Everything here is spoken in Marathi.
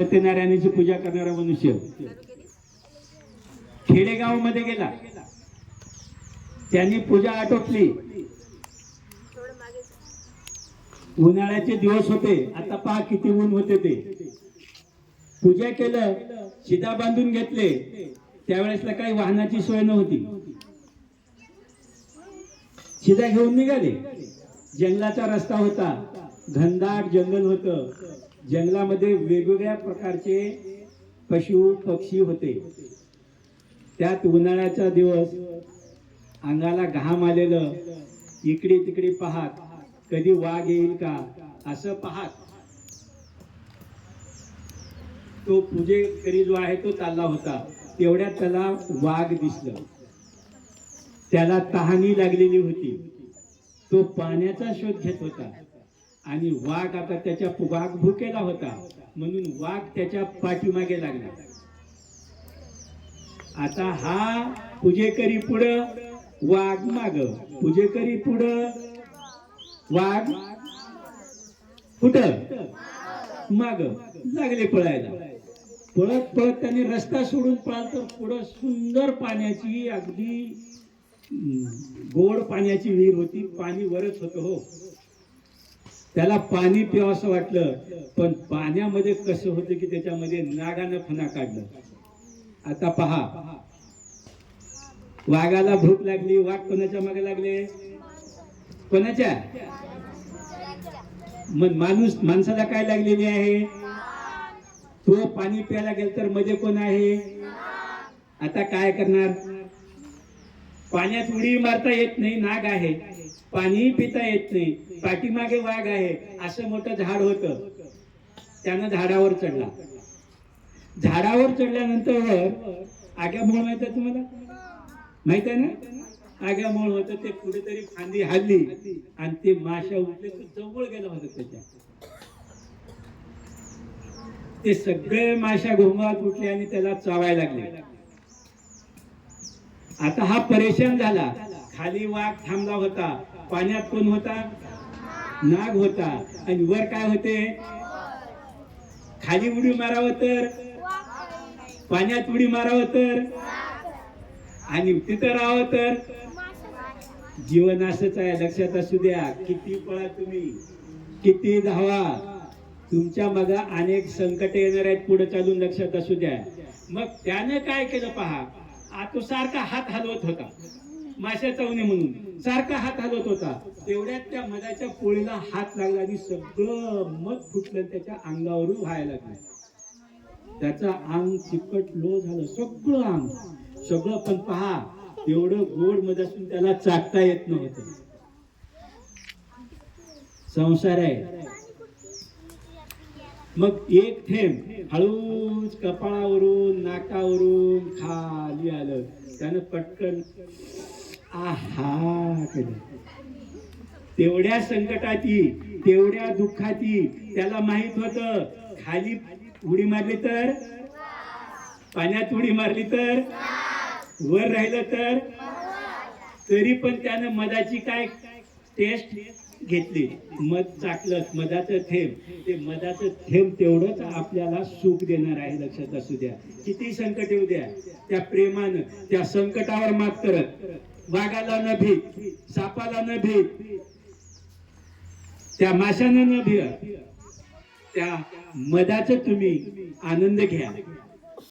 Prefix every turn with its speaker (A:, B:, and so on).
A: सत्यनारायणाची पूजा करणारा मनुष्य. खेडेगावमध्ये गेला. त्यांनी पूजा आटोपली. उन्हाळ्याचे दिवस होते. आता पहा किती ऊन होते ते. पूजा केलं शिदा बांधून घेतले. त्यावेळेसला काही वाहनाची सोय नव्हती. शिदा घेऊन निघाले. जंगलाचा रस्ता होता. घनदाट जंगल होतं. जंगलामध्ये वेगवेगळ्या प्रकारचे पशु पक्षी होते. त्यात उन्हाळ्याचा दिवस अंगाला घाम आलेलं इकडे तिकडे पाहत कधी वाघ येईल का असं पाहत. तो पूजेकरी जो आहे तो चालला होता. तेवढ्यात त्याला वाघ दिसलं. त्याला तहानी लागलेली होती. तो पाण्याचा शोध घेत होता. आणि वाघ आता त्याच्या वाघ भुकेला होता. म्हणून वाघ त्याच्या पाठीमागे लागला. आता हा पूजेकरी पुढं वाघ माग. पूजेकरी पुढं वाघ कुठं? माग. लागले पळायला. पळत पळत त्यांनी रस्ता सोडून पळाल तर पुढं सुंदर पाण्याची अगदी गोड पाण्याची विहीर होती. पाणी वरच होतं हो. त्याला पाणी प्यावंसं वाटलं पण पाण्यामध्ये कसं होतं की त्याच्यामध्ये नागानं फणा काढलं. आता पहा. वाघाला भूक लागली वाघ कोणाच्या मागे लागले? कोणाच्या? मग माणूस माणसाला काय लागलेली आहे? तो पाणी प्यायला गेल तर मध्ये कोण आहे? आता काय करणार? पाण्यात उडी मारता येत नाही नाग आहे. पाणी पिता येत नाही. पाठीमागे वाघ आहे. असं मोठं झाड होतं. त्यानं झाडावर चढला. झाडावर चढल्यानंतर आग्या मूळ माहीत आहे तुम्हाला? माहीत आहे ना? आग्या मूळ होतं ते कुठेतरी फांदी हल्ली आणि ते माशा उठले तर जवळ गेला होता त्याच्या. ते सगळे माशा घोंगात उठले आणि त्याला चावायला लागले. आता हा परेशान झाला. खाली वाघ थांबला होता. पाण्यात कोण होता? नाग होता. आणि वर काय होते? खाली उडी मारावं तर? पाण्यात उडी मारावं तर? आणि तिथं राहावं तर? जीवन असंच आहे. लक्षात असू द्या. किती पळा तुम्ही. किती धावा. तुमच्या मग अनेक संकट येणार आहेत पुढे चालून लक्षात असू द्या. मग त्यानं काय केलं पहा? आतो सारखा हात हलवत होता. माशा चावणे म्हणून. सारखा हात हलवत होता. तेवढ्यात त्या मधाच्या पोळीला हात लागला आणि सगळं मध फुटलं त्याच्या अंगावरून व्हायला लागलं. त्याचं अंग चिकट लो झालं. सगळं अंग सगळं पण पहा एवढं गोड मध असून त्याला चाकता येत नव्हतं. संसार आहे. मग एक थेंब हळूच कपाळावरून नाकावरून खाली आलं. त्यानं पटकन आहा तेवढ्या संकटाची तेवढ्या दुःखाची त्याला माहीत होत खाली उडी मारली तर? पाण्यात उडी मारली तर? वर राहिलं तर? तरी पण त्यानं मधाची काय टेस्ट घेतली. मध चाकलं मधाचं थेंब. ते मधाचं थेंब तेवढंच आपल्याला सुख देणार आहे लक्षात असू द्या. किती संकट येऊ द्या. त्या प्रेमानं त्या संकटावर मात करत. वाघाला न भीत सापाला न भीत त्या माशानं न भिय त्या मधाचं तुम्ही आनंद घ्या.